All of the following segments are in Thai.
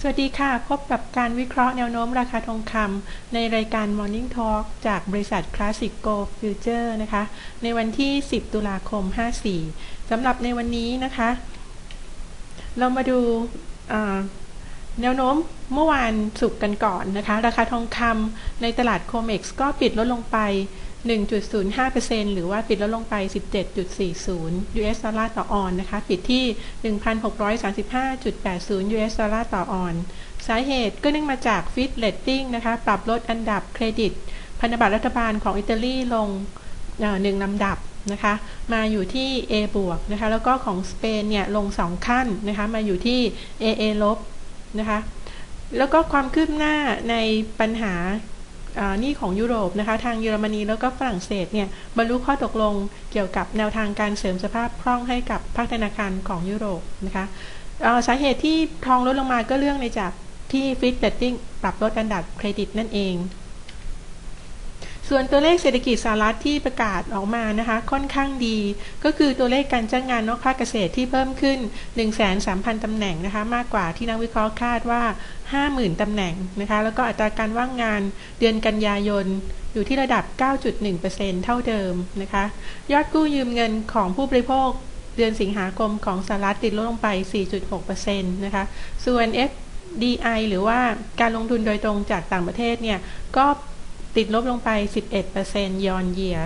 สวัสดีค่ะ พบกับการวิเคราะห์แนวโน้มราคาทองคำในรายการ Morning Talk จากบริษัท Classic Go Future นะคะ ในวันที่ 10 ตุลาคม 54สำหรับในวันนี้นะคะ เรามาดูแนวโน้มเมื่อวานสุกกันก่อนนะคะ ราคาทองคำในตลาดโคเม็กซ์ก็ปิดลดลงไป 1.05%หรือว่าปิดลดลงไป 17.40 US ดอลลาร์ต่อออนนะคะ ปิดที่ 1,635.80 US ดอลลาร์ต่อออน สาเหตุก็เนื่องมาจากฟิตเลตติ้งนะคะ ปรับลดอันดับเครดิต พันธบัตรรัฐบาลของอิตาลีลงหนึ่งลำดับนะคะ มาอยู่ที่ A บวกนะคะ แล้วก็ของสเปนเนี่ย ลง 2 ขั้นนะคะ มาอยู่ที่ AA ลบนะคะ แล้วก็ความคืบหน้าในปัญหา นี่ของยุโรปนะคะทางเยอรมนีแล้วก็ฝรั่งเศสเนี่ยบรรลุข้อตกลงเกี่ยวกับแนวทางการเสริมสภาพคล่องให้กับภาคธนาคารของยุโรปนะคะสาเหตุที่ทองลดลงมาก็เรื่องในจากที่ฟิตเบตติ้งปรับลดอันดับเครดิตนั่นเอง ส่วนตัวเลขเศรษฐกิจสหรัฐที่ประกาศออกมานะคะค่อนข้างดี ก็คือตัวเลขการจ้างงานนอกภาคเกษตรที่เพิ่มขึ้น 1 3 0 0 0 0ตำแหน่งนะคะมากกว่าที่นักวิเคราะห์คาดว่า 50,000ตำแหน่งนะคะแล้วก็อัตราการว่างงานเดือนกันยายนอยู่ที่ระดับ 9.1%เท่าเดิมนะคะยอดกู้ยืมเงินของผู้บริโภคเดือนสิงหาคมของสหรัฐติดลดลงไป 4.6%นะคะส่วน FDI หรือว่าการลงทุนโดยตรงจากต่างประเทศเนี่ยก็ ติดลบลงไป 11%ยอนเยีย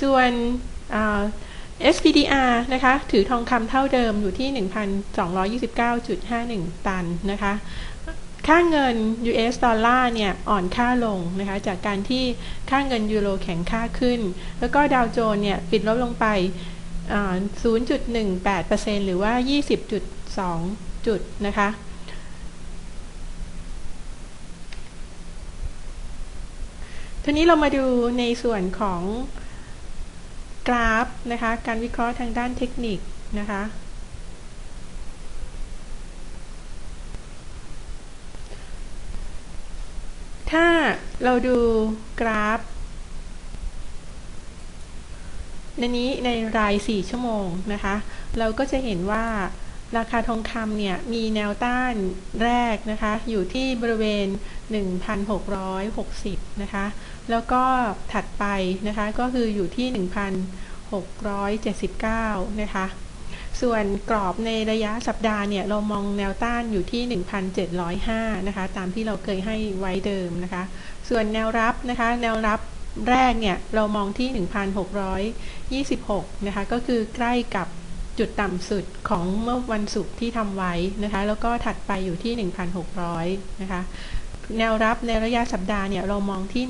ส่วน SPDR นะคะ ถือทองคำเท่าเดิมอยู่ที่ 1,229.51 ตันนะคะ ค่าเงิน US ดอลลาร์เนี่ย อ่อนค่าลงนะคะ จากการที่ค่าเงินยูโรแข็งค่าขึ้น แล้วก็ดาวโจนเนี่ย ปิดลบลงไป 0.18%หรือว่า 20.2 จุดนะคะ ทีนี้เรามาดูในส่วนของกราฟนะคะ การวิเคราะห์ทางด้านเทคนิคนะคะ ถ้าเราดูกราฟในนี้ในราย 4 ชั่วโมงนะคะ เราก็จะเห็นว่า ราคาทองคำเนี่ยมีแนวต้านแรกนะคะอยู่ที่บริเวณ 1,660 นะคะ แล้วก็ถัดไปนะคะก็คืออยู่ที่ 1,679 นะคะ ส่วนกรอบในระยะสัปดาห์เนี่ยเรามองแนวต้านอยู่ที่ 1,705 นะคะ ตามที่เราเคยให้ไว้เดิมนะคะ ส่วนแนวรับนะคะแนวรับแรกเนี่ยเรามองที่ 1,626 นะคะก็คือใกล้กับ จุดต่ำสุดของเมื่อวันศุกร์ที่ทำไว้นะคะ แล้วก็ถัดไปอยู่ที่ 1,600 นะคะ แนวรับในระยะสัปดาห์เนี่ย เรามองที่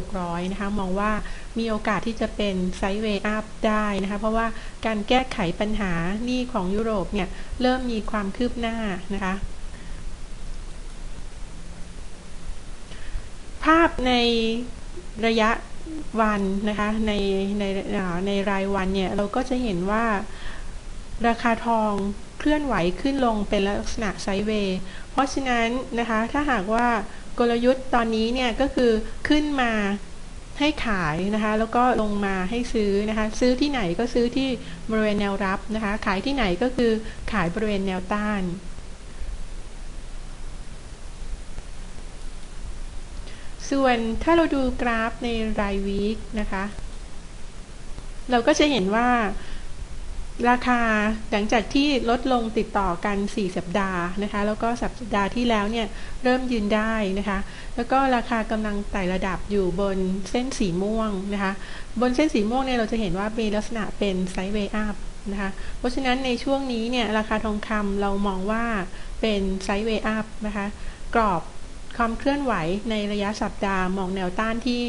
1,600 นะคะ มองว่ามีโอกาสที่จะเป็นไซด์เวย์อัพได้นะคะ เพราะว่าการแก้ไขปัญหาหนี้ของยุโรปเนี่ย เริ่มมีความคืบหน้านะคะ ภาพในระยะวันนะคะในในในรายวันเนี่ย เราก็จะเห็นว่า ราคาทองเคลื่อนไหวขึ้นลงเป็นลักษณะไซด์เวย์เพราะฉะนั้นนะคะถ้าหากว่ากลยุทธ์ตอนนี้เนี่ยก็คือขึ้นมาให้ขายนะคะแล้วก็ลงมาให้ซื้อนะคะซื้อที่ไหนก็ซื้อที่บริเวณแนวรับนะคะขายที่ไหนก็คือขายบริเวณแนวต้านส่วนถ้าเราดูกราฟในรายวีคนะคะ เราก็จะเห็นว่า ราคาหลังจากที่ลดลงติดต่อกัน 4 สัปดาห์นะคะแล้วก็สัปดาห์ที่แล้วเนี่ยเริ่มยืนได้นะคะแล้วก็ราคากำลังไต่ระดับอยู่บนเส้นสีม่วงนะคะบนเส้นสีม่วงเนี่ยเราจะเห็นว่ามีลักษณะเป็นไซด์เวย์อัพนะคะเพราะฉะนั้นในช่วงนี้เนี่ยราคาทองคำเรามองว่าเป็นไซด์เวย์อัพนะคะกรอบความเคลื่อนไหวในระยะสัปดาห์มองแนวต้านที่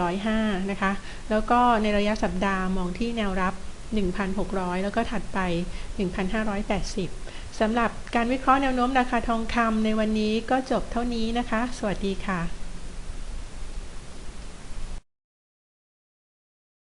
1,705 นะคะ แล้วก็ในระยะสัปดาห์มองที่แนวรับ 1,600 แล้วก็ถัดไป 1,580สำหรับการวิเคราะห์แนวโน้มราคาทองคำในวันนี้ก็จบเท่านี้นะคะ สวัสดีค่ะ